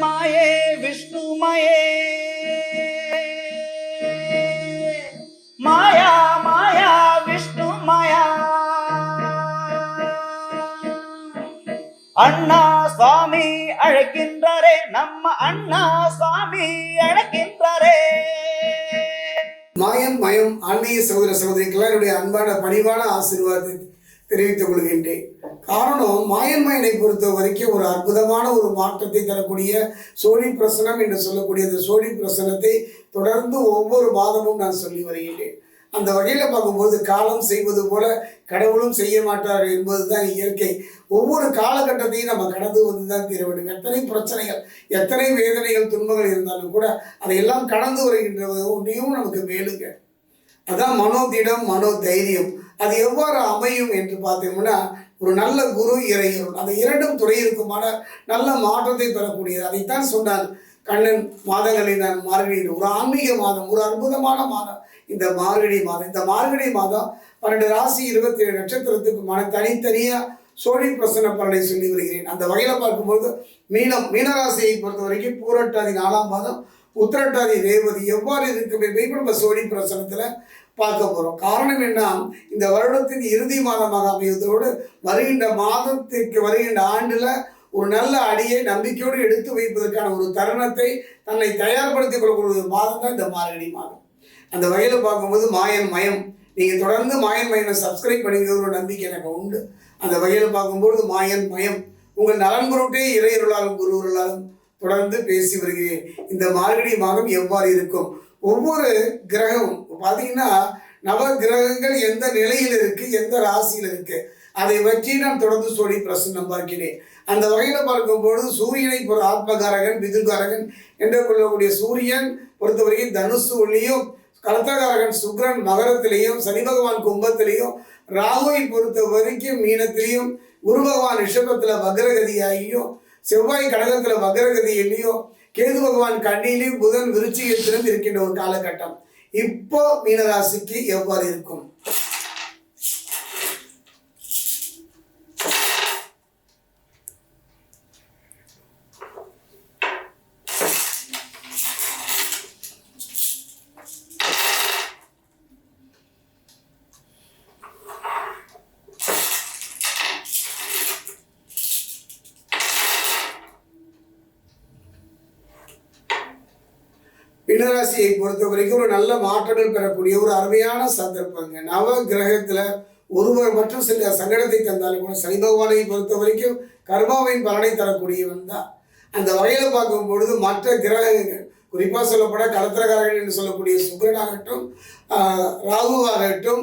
மாயே விஷ்ணுமயே. மாயா மாயா விஷ்ணு மாயா அண்ணா சுவாமி அழைக்கின்றாரே நம்ம அண்ணா சுவாமி அழைக்கின்றாரே. மாயம் மயம் ஆன்மீக சகோதர சகோதரிக்கெல்லாம் என்னுடைய அன்பான பணிவான ஆசீர்வாதம். தெரிவித்துக் கொள்கின்றேன் காரணம் மாயன் பொறுத்த வரைக்கும் ஒரு அற்புதமான ஒரு மாற்றத்தை தரக்கூடிய சோழி பிரசனம் என்று சொல்லக்கூடிய அந்த சோழி பிரசனத்தை தொடர்ந்து ஒவ்வொரு மாதமும் நான் சொல்லி வருகின்றேன். அந்த வகையில் பார்க்கும்போது காலம் செய்வது போல கடவுளும் செய்ய மாட்டார்கள் என்பதுதான் இயற்கை. ஒவ்வொரு காலகட்டத்தையும் நம்ம கடந்து வந்து தான் தீர வேண்டும். எத்தனை பிரச்சனைகள் எத்தனை வேதனைகள் துன்பங்கள் இருந்தாலும் கூட அதையெல்லாம் கடந்து வருகின்ற ஒன்றையும் நமக்கு மேலுங்க. அதான் மனோதிடம் மனோ தைரியம் அது எவ்வாறு அமையும் என்று பார்த்தோம்னா ஒரு நல்ல குரு இறையருள். அந்த இரண்டும் துறையிருக்குமான நல்ல மாற்றத்தை பெறக்கூடியது. அதைத்தான் சொன்னார் கண்ணன் மாதங்களை நான் மார்கழி ஒரு ஆன்மீக மாதம் ஒரு அற்புதமான மாதம். இந்த மார்கழி மாதம். இந்த மார்கழி மாதம் பன்னெண்டு ராசி இருபத்தி ஏழு நட்சத்திரத்துக்குமான தனித்தனியாக சோழி பிரசன்ன பலனை சொல்லி வருகிறேன். அந்த வகையில் பார்க்கும்போது மீனம் மீனராசியை பொறுத்த வரைக்கும் பூரட்டாதி நாலாம் மாதம் உத்திரட்டாதி ரேவதி எவ்வாறு இருக்கும் என்பதை நம்ம சோழி பிரசனத்தில் பார்க்க போகிறோம் காரணம் என்ன? இந்த வருடத்தின் இறுதி மாதமாக அமைவதோடு வருகின்ற மாதத்திற்கு வருகின்ற ஆண்டில் ஒரு நல்ல அடியை நம்பிக்கையோடு எடுத்து வைப்பதற்கான ஒரு தருணத்தை தன்னை தயார்படுத்திக் கொள்ளக்கூடிய ஒரு மாதம் தான் இந்த மார்கழி மாதம். அந்த வகையில் பார்க்கும்போது மாயன் மயம். நீங்கள் தொடர்ந்து மாயன் மயனை சப்ஸ்கிரைப் பண்ணிக்கிற ஒரு நம்பிக்கை எனக்கு உண்டு. அந்த வகையில் பார்க்கும்பொழுது மாயன் மயம். உங்கள் நலன் பொருட்டே இறையருளாலும் குருவருளாலும் தொடர்ந்து பேசி வருகிறேன். இந்த மார்கழி மாதம் எவ்வாறு இருக்கும்? ஒவ்வொரு கிரகம் பார்த்தீங்கன்னா நவ கிரகங்கள் எந்த நிலையில் இருக்கு எந்த ராசியில் இருக்கு அதை பற்றி நான் தொடர்ந்து சொல்லி பிரசன்னம் பார்க்கிறேன். அந்த வகையில் பார்க்கும்பொழுது சூரியனை பொறு ஆத்மகாரகன் பிதுகாரகன் என்று கொள்ளக்கூடிய சூரியன் பொறுத்தவரைக்கும் தனுசு ஒளியும் கலத்தகாரகன் சுக்ரன் மகரத்திலையும் சனி பகவான் கும்பத்திலையும் ராகுவை பொறுத்த வரைக்கும் மீனத்திலையும் குரு பகவான் ரிஷபத்தில் வக்ரகதியாகியும் செவ்வாய் கடகத்தில் வக்ரகதியிலையும் கேது பகவான் கண்ணியிலும் புதன் விருச்சிகத்திலும் இருக்கின்ற ஒரு காலகட்டம். இப்போ மீனராசிக்கு எவ்வாறு இருக்கும்? மீனராசியை பொறுத்த வரைக்கும் ஒரு நல்ல மாற்றங்கள் பெறக்கூடிய ஒரு அருமையான சந்தர்ப்பங்க. நவ கிரகத்தில் ஒருவர் மற்றும் சில சங்கடத்தை தந்தாலும் கூட சனி பகவானை பொறுத்த வரைக்கும் கர்மாவின் பலனை தரக்கூடியவன் தான். அந்த வகையில் பார்க்கும் பொழுது மற்ற கிரகங்கள் குறிப்பாக சொல்லப்பட கலத்திரகாரர்கள் என்று சொல்லக்கூடிய சுக்கரனாகட்டும் ராகுவாகட்டும்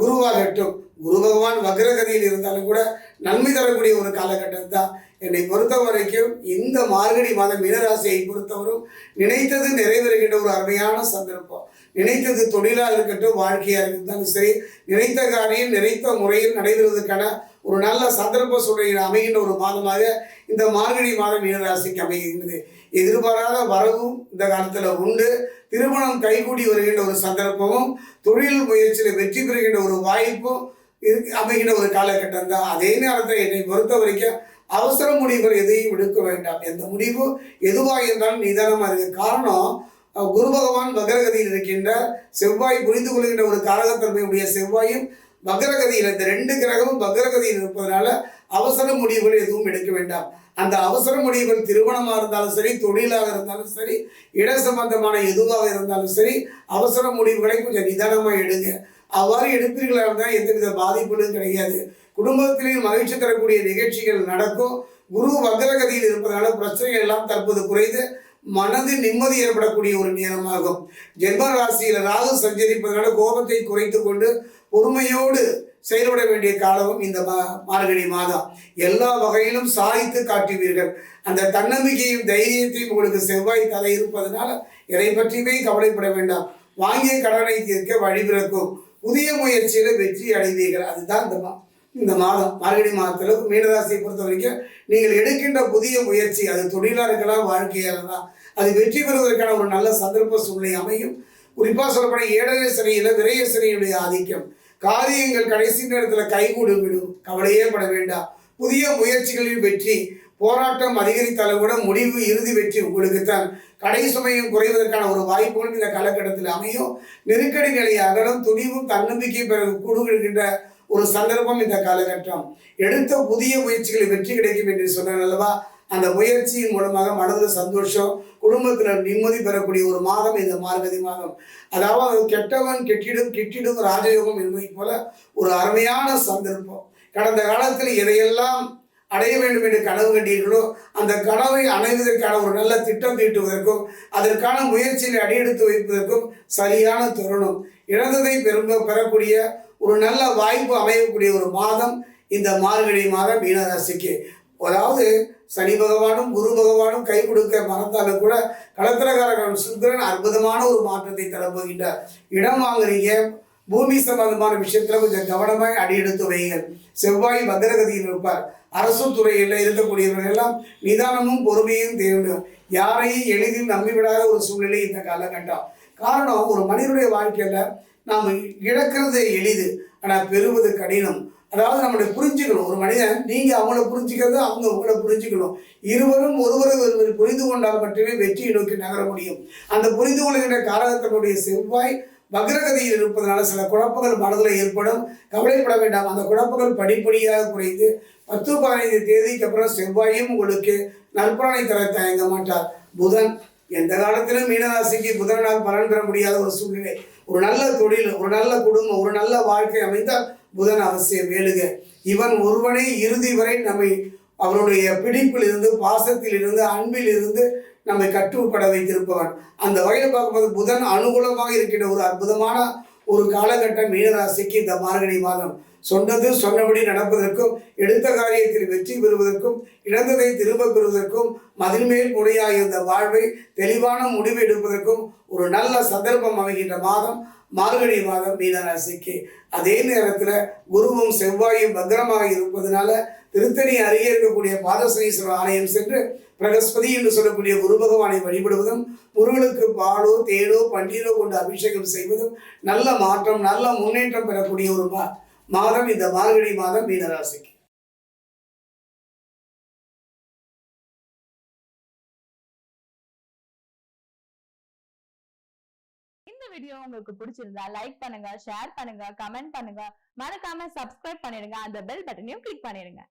குருவாகட்டும் குரு பகவான் வக்ரகதியில் இருந்தாலும் கூட நன்மை தரக்கூடிய ஒரு காலகட்டம் தான் என்னை பொறுத்த வரைக்கும் இந்த மார்கழி மாதம் மீனராசியை பொறுத்தவரும் நினைத்தது நிறைவேறுகின்ற ஒரு அருமையான சந்தர்ப்பம். நினைத்தது தொழிலாக இருக்கட்டும் வாழ்க்கையாக இருந்தாலும் சரி நினைத்த காரியம் நினைத்த முறையில் நடைபெறுவதற்கான ஒரு நல்ல சந்தர்ப்ப சூழ்நிலையில் அமைகின்ற ஒரு மாதமாக இந்த மார்கழி மாதம் மீனராசிக்கு அமைகின்றது. எதிர்பாராத வரவும் இந்த காலத்தில் உண்டு. திருமணம் கைகூடி வருகின்ற ஒரு சந்தர்ப்பமும் தொழில் முயற்சியில் வெற்றி பெறுகின்ற ஒரு வாய்ப்பும் இருக்கு அமைகிற ஒரு காலகட்டம் தான். அதே நேரத்தில் என்னை பொறுத்த வரைக்கும் அவசர முடிவுகள் எதையும் எடுக்க வேண்டாம். எந்த முடிவும் எதுவாக இருந்தாலும் நிதானமாக இருக்குது காரணம் குரு பகவான் மகரகதியில் இருக்கின்ற செவ்வாய் புரிந்து கொள்கின்ற ஒரு காரகத்தன்மையுடைய செவ்வாயும் வக்ரகதியில் இந்த ரெண்டு கிரகமும் பக்ரகதியில் இருப்பதனால அவசர முடிவுகள் எதுவும் எடுக்க வேண்டாம். அந்த அவசர முடிவுகள் திருமணமாக இருந்தாலும் சரி தொழிலாக இருந்தாலும் சரி இட சம்பந்தமான எதுவாக இருந்தாலும் சரி அவசர முடிவுகளை கொஞ்சம் நிதானமாக எடுங்க. அவ்வாறு எடுப்பீர்களாக இருந்தால் எந்தவித பாதிப்புகளும் கிடையாது. குடும்பத்திலேயும் மகிழ்ச்சி தரக்கூடிய நிகழ்ச்சிகள் நடக்கும். குரு வக்ரகதியில் இருப்பதனால பிரச்சனைகள் எல்லாம் தற்போது குறைந்து மனது நிம்மதி ஏற்படக்கூடிய ஒரு நேரமாகும். ஜென்ம ராசியில் ராகு சஞ்சரிப்பதனால கோபத்தை குறைத்து கொண்டு பொறுமையோடு செயல்பட வேண்டிய காலமும் இந்த மா மார்கழி மாதம். எல்லா வகையிலும் சாய்த்து காட்டுவீர்கள். அந்த தன்னம்பிக்கையும் தைரியத்தையும் உங்களுக்கு செவ்வாய் தலை இருப்பதனால எதை பற்றியுமே கவலைப்பட வேண்டாம். வாங்கிய கடனை தீர்க்க வழிபிறக்கும் புதிய முயற்சியில வெற்றி அடைவீர்கள் அதுதான் இந்த மா இந்த மாதம். மார்கழி மாதத்துல மீனராசியை பொறுத்த வரைக்கும் நீங்கள் எடுக்கின்ற புதிய முயற்சி அது தொழிலாக இருக்கலாம் வாழ்க்கையாக இருக்கலாம் அது வெற்றி பெறுவதற்கான ஒரு நல்ல சந்தர்ப்ப சூழ்நிலை அமையும். குறிப்பாக சொல்லப்படும் ஏழரை சிறையில் விரைய சிறையுடைய ஆதிக்கம். காரியங்கள் கடைசி நேரத்தில் கைகூடும் விடும். கவலையே பட வேண்டாம். புதிய முயற்சிகளில் வெற்றி போராட்டம் அதிகரித்தாலும் கூட முடிவு இறுதி வெற்றி உங்களுக்கு தான் கடை சுமையும் குறைவதற்கான ஒரு வாய்ப்புகளும் இந்த காலகட்டத்தில் அமையும். நெருக்கடி நிலை அகலும் துணிவும் தன்னம்பிக்கை பெற கொடுக்கின்ற ஒரு சந்தர்ப்பம் இந்த காலகட்டம். எடுத்த புதிய முயற்சிகளை வெற்றி கிடைக்கும் என்று சொன்னேன் அல்லவா? அந்த முயற்சியின் மூலமாக மனதில் சந்தோஷம் குடும்பத்தில் நிம்மதி பெறக்கூடிய ஒரு மாதம் இந்த மார்கதி மாதம். அதாவது கெட்டவன் கெட்டிடும் கெட்டிடும் ராஜயோகம் என்பதை போல ஒரு அருமையான சந்தர்ப்பம். கடந்த காலத்தில் எதையெல்லாம் அடைய வேண்டும் என்று கனவு கண்டீர்களோ? அந்த கனவை அடைவதற்கான ஒரு நல்ல திட்டம் தீட்டுவதற்கும் அதற்கான முயற்சியை அடியெடுத்து வைப்பதற்கும் சரியான தருணம். இழந்ததை பெரும்ப பெறக்கூடிய ஒரு நல்ல வாய்ப்பு அமையக்கூடிய ஒரு மாதம் இந்த மார்கழி மாதம் மீனராசிக்கு. அதாவது சனி பகவானும் குரு பகவானும் கை கொடுக்க மறந்தாலும் கூட கலத்திரகாரகன் சுக்கரன் அற்புதமான ஒரு மாற்றத்தை தரப்போகின்றார். இடம் வாங்குறீங்க பூமி சம்பந்தமான விஷயத்துல கொஞ்சம் கவனமாய் அடியெடுத்து வையுங்கள். செவ்வாய் பத்திரகதியில் இருப்பார். அரசு துறையில் இருக்கக்கூடியவர்கள் எல்லாம் நிதானமும் பொறுமையும் தேவை யாரையும் எளிதில் நம்பிவிடாத ஒரு சூழ்நிலை இந்த காலகட்டம். காரணம் ஒரு மனிதனுடைய வாழ்க்கையில நாம் இழக்கிறது எளிது. ஆனால் பெறுவது கடினம். அதாவது நம்மளை புரிஞ்சுக்கணும். ஒரு மனிதன் நீங்க அவங்கள புரிஞ்சுக்கிறது அவங்க உங்களை புரிஞ்சுக்கணும். இருவரும் ஒருவரை ஒருவர் புரிந்து கொண்டால் மட்டுமே வெற்றியை நோக்கி நகர முடியும். அந்த புரிந்து கொள்கின்ற காரகத்தினுடைய செவ்வாய் வக்ரகதியில் இருப்பதனால சில குழப்பங்கள் மனதில் ஏற்படும். கவலைப்பட வேண்டாம். அந்த குழப்பங்கள் படிப்படியாக குறைந்து பத்து பதினைந்து தேதிக்கு அப்புறம் செவ்வாயும் உங்களுக்கு நற்பலனை தர தயங்க மாட்டார். புதன் எந்த காலத்திலும் மீனராசிக்கு புதனால் பலன் பெற முடியாத ஒரு சூழ்நிலை. ஒரு நல்ல தொழில் ஒரு நல்ல குடும்பம் ஒரு நல்ல வாழ்க்கை அமைந்தால் புதன் அவசியம் வேலுக இவன் ஒருவனே இறுதி வரை நம்மை அவருடைய பிடிப்பில் இருந்து பாசத்தில் இருந்து அன்பில் இருந்து நம்மை கட்டுப்பட வைத்திருப்பவன். அந்த வகையில் பார்க்கும்போது புதன் அனுகூலமாக இருக்கின்ற ஒரு அற்புதமான ஒரு காலகட்டம் மீனராசிக்கு இந்த மார்கழி மாதம். சொன்னது சொன்னபடி நடப்பதற்கும் எடுத்த காரியத்தில் வெற்றி பெறுவதற்கும் இழந்ததை திரும்ப பெறுவதற்கும் மதில்மேல் முறையாக இருந்த வாழ்வை தெளிவான முடிவு எடுப்பதற்கும் ஒரு நல்ல சந்தர்ப்பம் அமைகின்ற மாதம் மார்கழி மாதம் மீனராசிக்கு. அதே நேரத்தில் குருவும் செவ்வாயும் பத்திரமாக இருப்பதனால திருத்தணி அருகே இருக்கக்கூடிய பாதசனீஸ்வரர் ஆலயம் சென்று பிரகஸ்பதி என்று சொல்லக்கூடிய குரு பகவானை வழிபடுவதும் முருகனுக்கு பாலோ தேனோ பன்னீரோ கொண்டு அபிஷேகம் செய்வதும் நல்ல மாற்றம் நல்ல முன்னேற்றம் பெறக்கூடிய ஒரு மா மாதம் இந்த மார்கழி மாதம் மீனராசிக்கு. இந்த வீடியோ உங்களுக்கு பிடிச்சிருந்தா லைக் பண்ணுங்க ஷேர் பண்ணுங்க கமெண்ட் பண்ணுங்க. மறக்காம சப்ஸ்கிரைப் பண்ணிடுங்க. அந்த பெல் பட்டனையும் கிளிக் பண்ணிடுங்க.